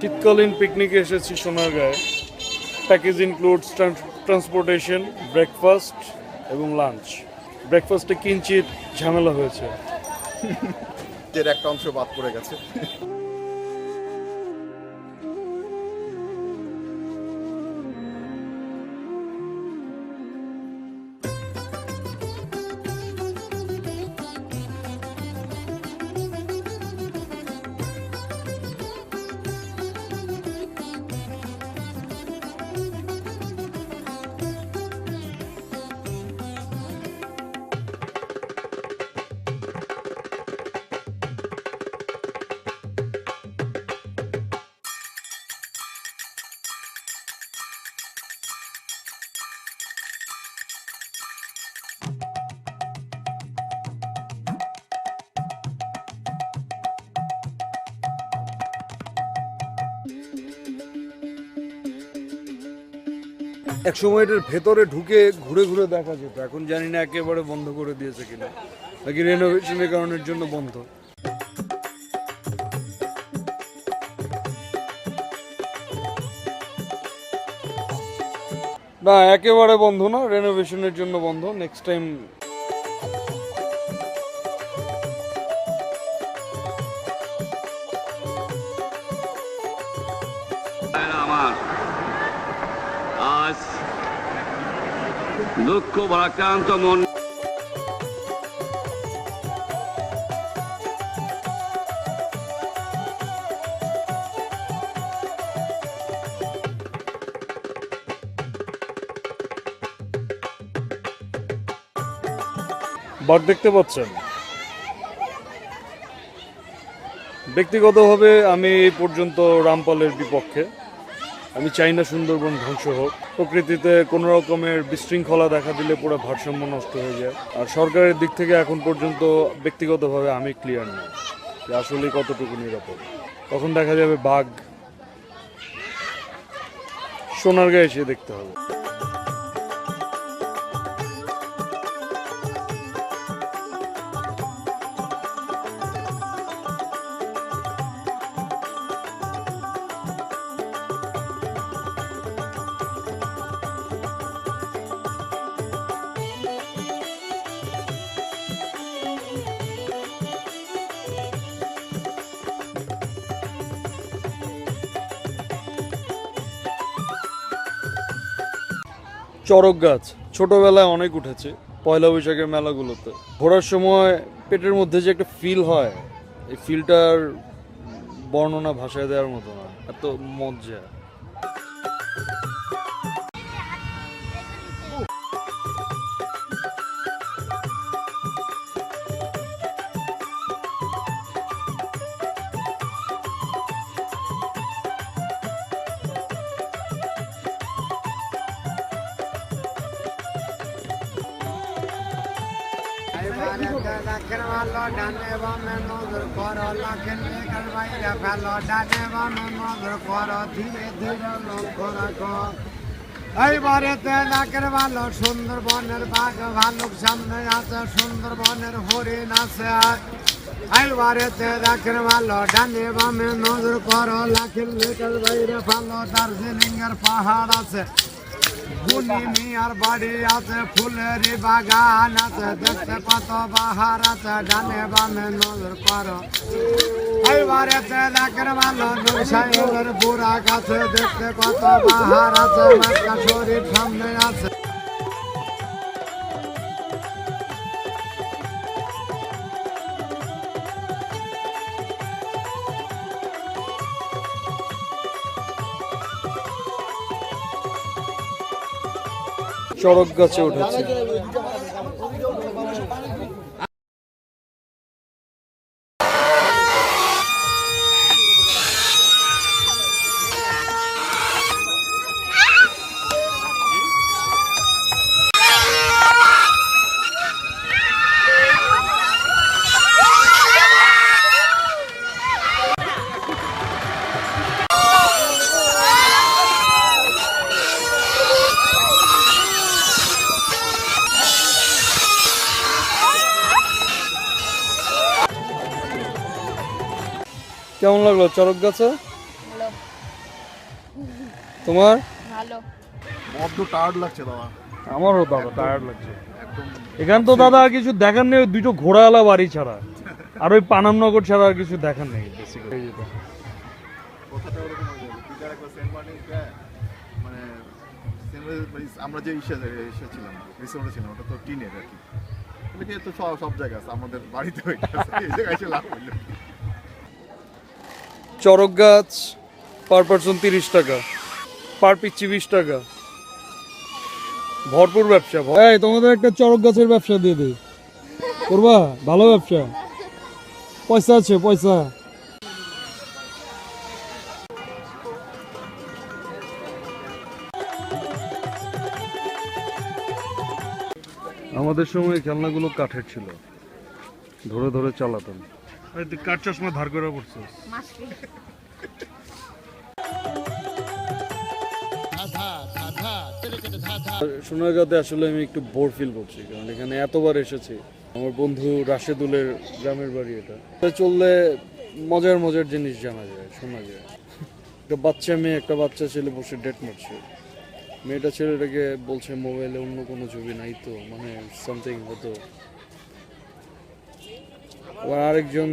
শীতকালীন পিকনিকে এসেছি সোনারগাঁয়ে। প্যাকেজ ইনক্লুডস ট্রান্সপোর্টেশন ব্রেকফাস্ট এবং লাঞ্চ ব্রেকফাস্টে কিঞ্চিত ঝামেলা হয়েছে। এর একটা অংশ বাদ পড়ে গেছে। এক সময় এটার ভেতরে ঢুকে ঘুরে ঘুরে দেখা যেত। এখন জানি না একেবারে বন্ধ করে দিয়েছে কিনা। নাকি রেনোভেশনের কারণের জন্য বন্ধ। না, একেবারে বন্ধ না রেনোভেশনের জন্য বন্ধ। নেক্সট টাইম দুঃখ ভারাক্রান্ত মন বাঘ দেখতে পাচ্ছেন? ব্যক্তিগতভাবে আমি এই পর্যন্ত রামপালের বিপক্ষে। আমি চাই না সুন্দরবন ধ্বংস হোক। প্রকৃতিতে কোনো রকমের বিশৃঙ্খলা দেখা দিলে পুরো ভারসাম্য নষ্ট হয়ে যায়। আর সরকারের দিক থেকে এখন পর্যন্ত ব্যক্তিগতভাবে আমি ক্লিয়ার নই যে আসলে কতটুকু নিরাপদ। তখন দেখা যাবে বাঘ সোনার গায়ে এসে দেখতে হবে। চড়ক গাছ। ছোটবেলায় অনেক উঠেছে পয়লা বৈশাখের মেলাগুলোতে। ঘোরার সময় পেটের মধ্যে যে একটা ফিল হয়, এই ফিলটার বর্ণনা ভাষায় দেওয়ার মতো না, এত মজা ভালো এইবারেতে নাকের ভালো সুন্দরবনের বাঘ ভালুক সামনে আছে, সুন্দরবনের হরিণ আছে। এইবারেতে রাখের ভালো ডানে বামে নজর করো, লাখের বাইরে ফেলো দার্জিলিং এর পাহাড় আছে। গুনি মিয়ার বাড়ি আছে ফুলের বাগান আছে, দেখতে কত বাহার আছে, ডানে বামে নজর করো। এইবারে তেলাকের ভালো নৌসাইলের বুড়া গাছে দেখতে কত বাহার আছে শরীর সামনে আছে। চড়ক গাছে উঠেছে। কেমন লাগল? চরক গাছে? তোমার? ভালো। বড্ড টায়ার্ড লাগছে দাদা আমারও দাদা টায়ার্ড লাগছে। এখান তো দাদা আর কিছু দেখার নেই ওই দুটো ঘোড়াওয়ালা বাড়ি ছাড়া। আর ওই পানামনগর ছাড়া আর কিছু দেখার নেই মানে মার্টিন আমরা যে ইসে ইসে ছিলাম রিসোর্টে ছিলাম ওটা তো টিনের আর কি। তো সব সব জায়গা আছে আমাদের বাড়িতে এই জায়গায় এসে লাভ হইল চরক গাছ পার পার্সন তিরিশ টাকা পার পিচ্ছি বিশ টাকা। ভরপুর ব্যবসা এই তোমাদের একটা চরক গাছের ব্যবসা দিয়ে দিই। করবা? ভালো ব্যবসা। পয়সা আছে পয়সা। আমাদের সময় খেলনাগুলো কাঠের ছিল। ধরে ধরে চালাতাম। কাঠ চশমা ধার করে পড়ছে। আসলে আমি একটু বোর ফিল করছি কারণ এখানে এতবার এসেছি। আমার বন্ধু রাশেদুলের গ্রামের বাড়ি এটা। চললে মজার মজার জিনিস জানা যায় শোনা যায়। একটা বাচ্চা মেয়ে একটা বাচ্চা ছেলে বসে ডেট মারছে। মেয়েটা ছেলেটাকে বলছে মোবাইলে অন্য কোনো ছবি নাই তো মানে সামথিং হতো। আবার আরেকজন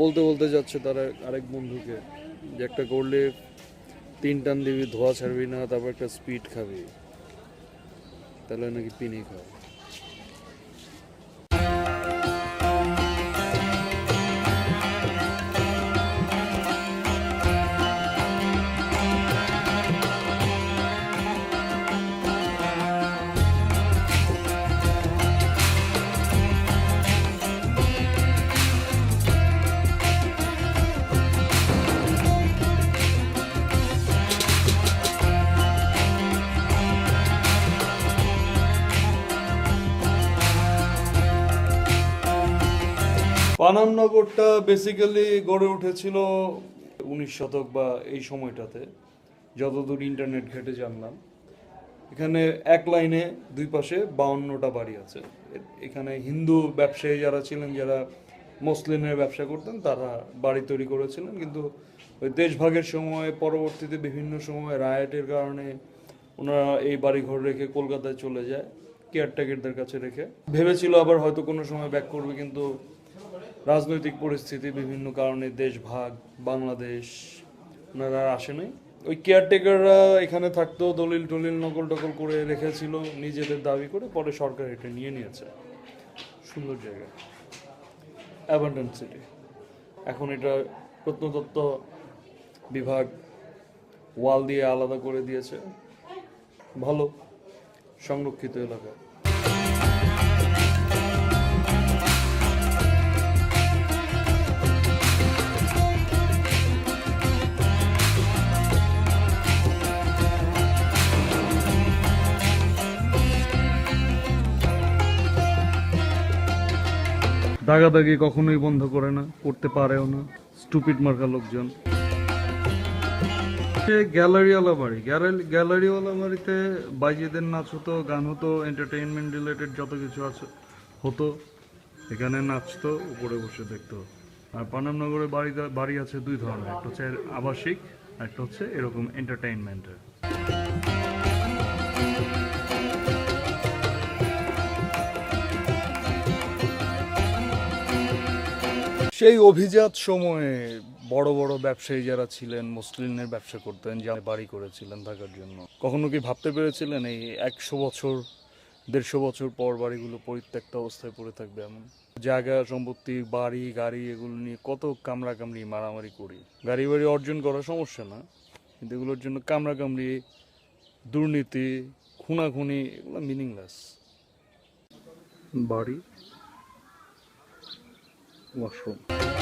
বলতে বলতে যাচ্ছে তার আরেক বন্ধুকে যে একটা করলে তিন টান দিবি, ধোয়া ছাড়বি না, তারপর একটা স্পিড খাবি। তাহলে নাকি পিনি খাও পানামনগরটা বেসিক্যালি গড়ে উঠেছিল উনিশ শতক বা এই সময়টাতে, যতদূর ইন্টারনেট ঘেটে জানলাম। এখানে এক লাইনে দুই পাশে বাউন্নটা বাড়ি আছে। এখানে হিন্দু ব্যবসায়ী যারা ছিলেন, যারা মুসলিমের ব্যবসা করতেন, তারা বাড়ি তৈরি করেছিলেন। কিন্তু ওই দেশভাগের সময়, পরবর্তীতে বিভিন্ন সময় রায়টের কারণে ওনারা এই বাড়িঘর রেখে কলকাতায় চলে যায় কেয়ারটেকারদের কাছে রেখে। ভেবেছিল আবার হয়তো কোনো সময় ব্যাক করবে, কিন্তু রাজনৈতিক পরিস্থিতি, বিভিন্ন কারণে দেশ ভাগ, বাংলাদেশ, ওনারা আর আসে নাই। ওই কেয়ারটেকাররা এখানে থাকতো, দলিল টলিল নকল টকল করে রেখেছিল, নিজেদের দাবি করে, পরে সরকার এটা নিয়ে নিয়েছে। সুন্দর জায়গা। অ্যাবান্ডেন্ট সিটি এখন এটা প্রত্নতত্ত্ব বিভাগ ওয়াল দিয়ে আলাদা করে দিয়েছে। ভালো, সংরক্ষিত এলাকা। দাগাদাগি কখনোই বন্ধ করে না, করতে পারেও না। স্টুপিড মার্কা লোকজন। গ্যালারিওয়ালা বাড়ি। গ্যালারি গ্যালারিওয়ালা বাড়িতে বাইজিদের নাচ হতো, গান হতো এন্টারটেইনমেন্ট রিলেটেড যত কিছু আছে হতো। এখানে নাচতো, উপরে বসে দেখতো। আর পানামনগরে বাড়ি বাড়ি আছে দুই ধরনের। একটা হচ্ছে আবাসিক, একটা হচ্ছে এরকম এন্টারটেইনমেন্টের সেই অভিজাত সময়ে বড় বড় ব্যবসায়ী যারা ছিলেন মুসলিমের ব্যবসা করতেন যা বাড়ি করেছিলেন থাকার জন্য। কখনো কি ভাবতে পেরেছিলেন এই একশো বছর, দেড়শো বছর পর বাড়িগুলো পরিত্যক্ত অবস্থায় পড়ে থাকবে এমন? জায়গা সম্পত্তি, বাড়ি, গাড়ি এগুলো নিয়ে কত কামড়া মারামারি করি। গাড়ি বাড়ি অর্জন করা সমস্যা না, কিন্তু এগুলোর জন্য কামড়ি দুর্নীতি, খুনাখুনি, এগুলো মিনিংলেস বাড়ি? ওয়াশরুম এটা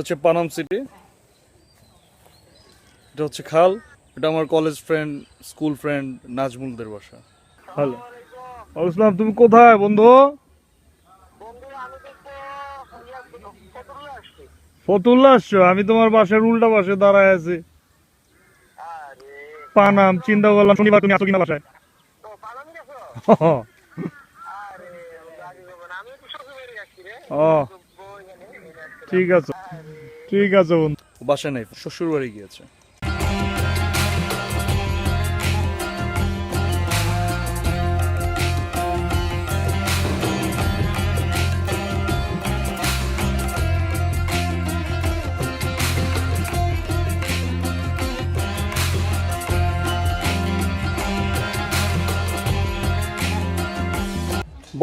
হচ্ছে পানাম সিটি। এটা হচ্ছে খাল। এটা আমার কলেজ ফ্রেন্ড স্কুল ফ্রেন্ড নাজমুলদের বাসা। হ্যালো ইসলাম তুমি কোথায় বন্ধু? ফতুল্লা আসছো? আমি তোমার বাসার উল্টা পাশে দাঁড়ায় আছি। পানাম চিন্তা করলাম শনিবার তুমি আসো কিনা বাসায়। ও। ঠিক আছে। ঠিক আছে বন্ধু। বাসায় নাই শ্বশুর বাড়ি গিয়েছে।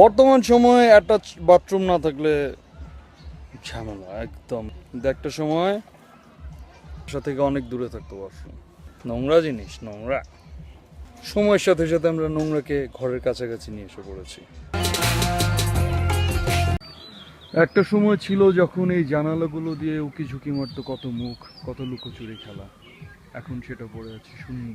বর্তমান সময়ে অ্যাটাচ বাথরুম না থাকলে ঝামেলা, একদম। একটা সময় বাসা থেকে অনেক দূরে থাকতো ওয়াশরুম নোংরা জিনিস, নোংরা। সময়ের সাথে সাথে আমরা নোংরাকে ঘরের কাছাকাছি নিয়ে এসে পড়েছি। একটা সময় ছিল যখন এই জানালাগুলো দিয়ে উকি ঝুঁকি মারতো কত মুখ, কত লুকোচুরি খেলা। এখন সেটা পড়ে আছে শূন্য।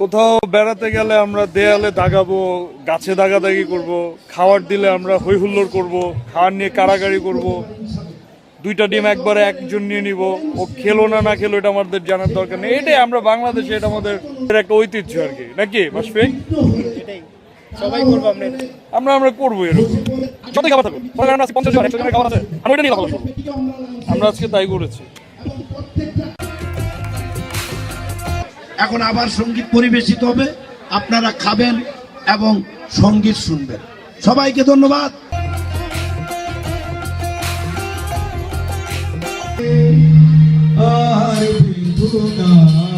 কোথাও বেড়াতে গেলে আমরা দেয়ালে দাগাবো গাছে দাগাদাগি করব খাবার দিলে আমরা হই হুল্লোড় করব খাওয়ার নিয়ে কারাগারি করব দুইটা ডিম একবারে একজন নিয়ে নিব ও খেলো না না খেলো এটা আমাদের জানার দরকার নেই। এটাই আমরা বাংলাদেশে এটা আমাদের একটা ঐতিহ্য আর কি। নাকি সবাই করব আমরা আমরা আমরা করব এরকম। যত খাবার থাকবে করেন আজকে পঞ্চাশ জন একশো জনের খাবার আছে। আমি ওইটা নিয়ে আমরা আজকে তাই করেছি। এখন আবার সংগীত পরিবেশিত হবে। আপনারা খাবেন এবং সংগীত শুনবেন। সবাইকে ধন্যবাদ। জীবনের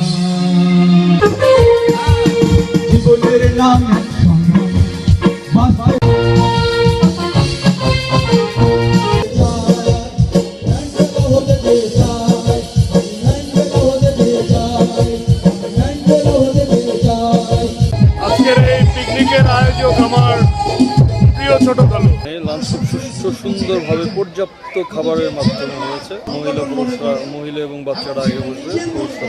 পর্যাপ্ত খাবারের মাধ্যমে রয়েছে। মহিলা পুরস্কার মহিলা এবং বাচ্চারা আগে বসবে পুরুষরা